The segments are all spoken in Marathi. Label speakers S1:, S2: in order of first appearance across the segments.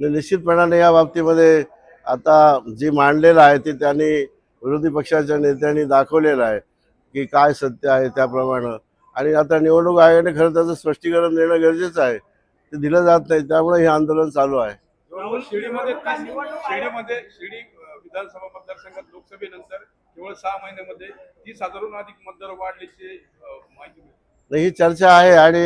S1: नि- निश्चितपणाने या बाबतीमध्ये आता जे मांडलेलं आहे ते त्यांनी विरोधी पक्षाच्या नेत्यांनी दाखवलेलं आहे की काय सत्य आहे त्याप्रमाणे. आणि आता निवडणूक आयोगाने खरं त्याचं स्पष्टीकरण देणं गरजेचं आहे. ते दिलं जात नाही त्यामुळे हे आंदोलन चालू आहे.
S2: जवळजवळ शिर्डीमध्ये शिर्डीमध्ये शिर्डी अं, विधानसभा मतदारसंघात लोकसभेनंतर केवळ सहा महिन्यामध्ये तीस हजारहून अधिक मतदार वाढल्याची माहिती
S1: नाही, ही चर्चा आहे आणि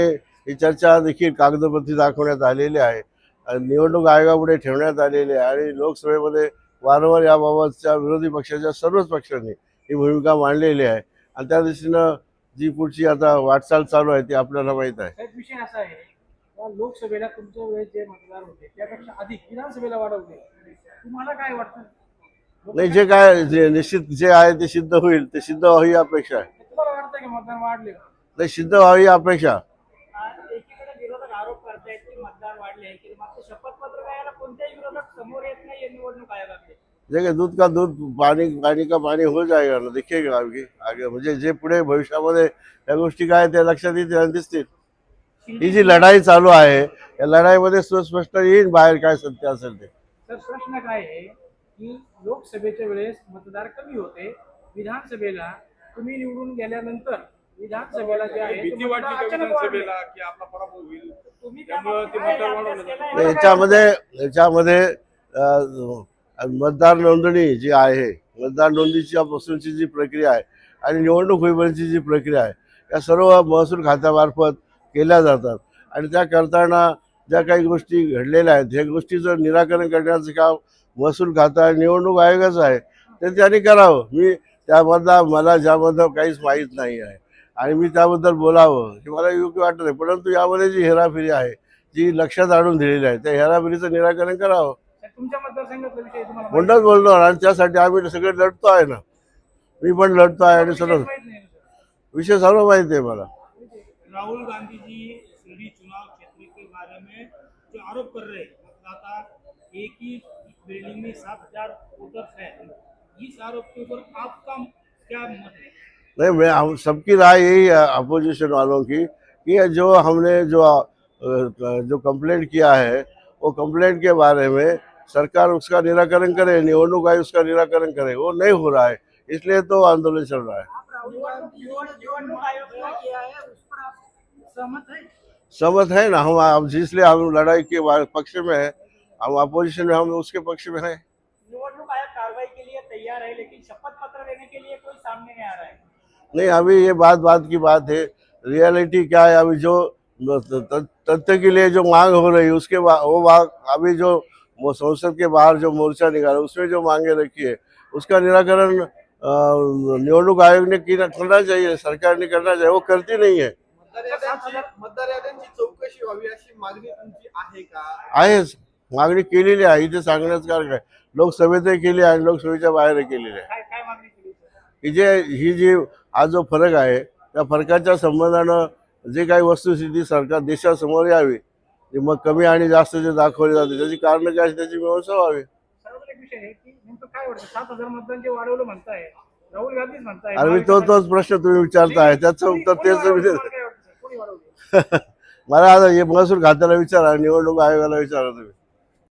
S1: ही चर्चा देखील कागदपत्री दाखवण्यात आलेली आहे. निवडणूक आयोगापुढे ठेवण्यात आलेली आहे आणि लोकसभेमध्ये वारंवार याबाबतच्या विरोधी पक्षाच्या सर्वच पक्षांनी ही भूमिका मांडलेली आहे. आणि त्या दृष्टीनं जी पुढची आता वाटचाल चालू आहे ती आपल्याला माहीत आहे.
S3: साहेब विषय असा आहे का लोकसभेला तुमच्या वेळेस जे मतदार होते त्यापेक्षा अधिक विधानसभेला वाढवले. तुम्हाला काय वाटतं?
S1: नाही जे काय निश्चित जे आहे ते सिद्ध होईल ते सिद्ध व्हावी अपेक्षा आहे.
S3: तुम्हाला वाटतं की मतदार वाढले का?
S1: नाही सिद्ध व्हावी अपेक्षा.
S4: आरोप करतायत की मतदार वाढले की मात्र शपथपत्र द्यायला कोणत्याही विरोधक समोर येत नाही निवडणूक आयोगाकडे.
S1: जे काय दूध का दूध पाणी पाणी का पाणी हो जाएगा ना देखिएगा आगे आगे म्हणजे जे पुढे भविष्यामध्ये या गोष्टी काय त्या लक्षात येतील आणि दिसतील. ही जी लढाई चालू आहे या लढाईमध्ये सुस्पष्ट येईल बाहेर काय सत्य असेल ते.
S3: तर प्रश्न काय आहे की लोकसभेच्या वेळेस मतदार कमी होते विधानसभेला तुम्ही निवडून गेल्यानंतर विधानसभेला जे आहे
S2: भीती वाटली का. विधानसभेला की आपला पराभव होईल?
S1: याच्यामध्ये याच्यामध्ये मतदार नोंदणी जी आहे मतदार नोंदणीच्या पासूनची जी प्रक्रिया आहे आणि निवडणूक होईपर्यंतची जी प्रक्रिया आहे या सर्व महसूल खात्यामार्फत केल्या जातात. आणि त्या करताना ज्या काही गोष्टी घडलेल्या आहेत ह्या गोष्टीचं निराकरण करण्याचं काम महसूल खातं आणि निवडणूक आयोगाचं आहे ते त्यांनी करावं. मी त्याबद्दल मला ज्याबद्दल काहीच माहीत नाही आहे. आणि मी त्याबद्दल बोलावं हे मला योग्य वाटत नाही. परंतु यामध्ये जी हेराफेरी आहे जी लक्षात आणून दिलेली आहे. त्या हेराफेरीचं निराकरण करावं.
S3: तुमच्या मतदारसंघातला विषय तुम्हाला माहिती
S1: म्हणूनच बोलणार आणि त्यासाठी आम्ही सगळे लढतो आहे ना. मी पण लढतो आहे आणि सर्व
S3: माहीत नाही ना सर.
S1: विषय सर्व माहिती आहे मला.
S4: राहुल गांधी जी शिरडी चुनाव क्षेत्र के बारे में जो आरोप कर रहे हैं मतदाता एक ही बिल्डिंग में सात हजार वोटर्स है। इस आरोप के ऊपर आपका क्या मत है?
S1: नहीं मैं हम सबकी राय यही है अपोजिशन वालों की कि ये जो हमने जो जो कंप्लेंट किया है वो कंप्लेंट के बारे में सरकार उसका निराकरण करे निवडणूक आयोग उसका निराकरण करे वो नहीं हो रहा है। इसलिए तो आंदोलन चल रहा है।
S4: है सहमत है?
S1: ना हम अब इसलिए हम लड़ाई के पक्ष में है हम अपोजिशन में हम उसके पक्ष में हैं।
S4: कार्रवाई के लिए तैयार है लेकिन शपथ पत्र देने के लिए कोई सामने नहीं आ रहा है।
S1: नहीं अभी ये बात बात की बात है। रियलिटी क्या है? अभी जो तथ्य के लिए जो मांग हो रही है उसके बाद वो मांग अभी जो संसद के बाहर जो मोर्चा निकाला उसमें जो मांगे रखी है उसका निराकरण निवडणूक आयोग ने की- करना चाहिए सरकार ने करना चाहिए वो करती नहीं है।
S5: मतदार याद्यांची मतदार याद्यांची चौकशी व्हावी अशी मागणी तुमची आहे का?
S1: आहेच मागणी केलेली आहे इथे सांगण्याचं कारण काय लोकसभेतही केली आहे लोकसभेच्या बाहेर केलेली आहे? की जे ही जी हा जो फरक आहे त्या फरकाच्या संबंधानं जे काही वस्तुस्थिती सरकार देशासमोर यावी ते मग कमी आणि जास्त जे दाखवले जाते त्याची कारणं काय त्याची व्यवस्था व्हावी. आणि मी तो तोच प्रश्न तुम्ही विचारताय त्याचं उत्तर तेच मला आता हे महसूल खात्याला विचारा निवडणूक आयोगाला विचारा तुम्ही.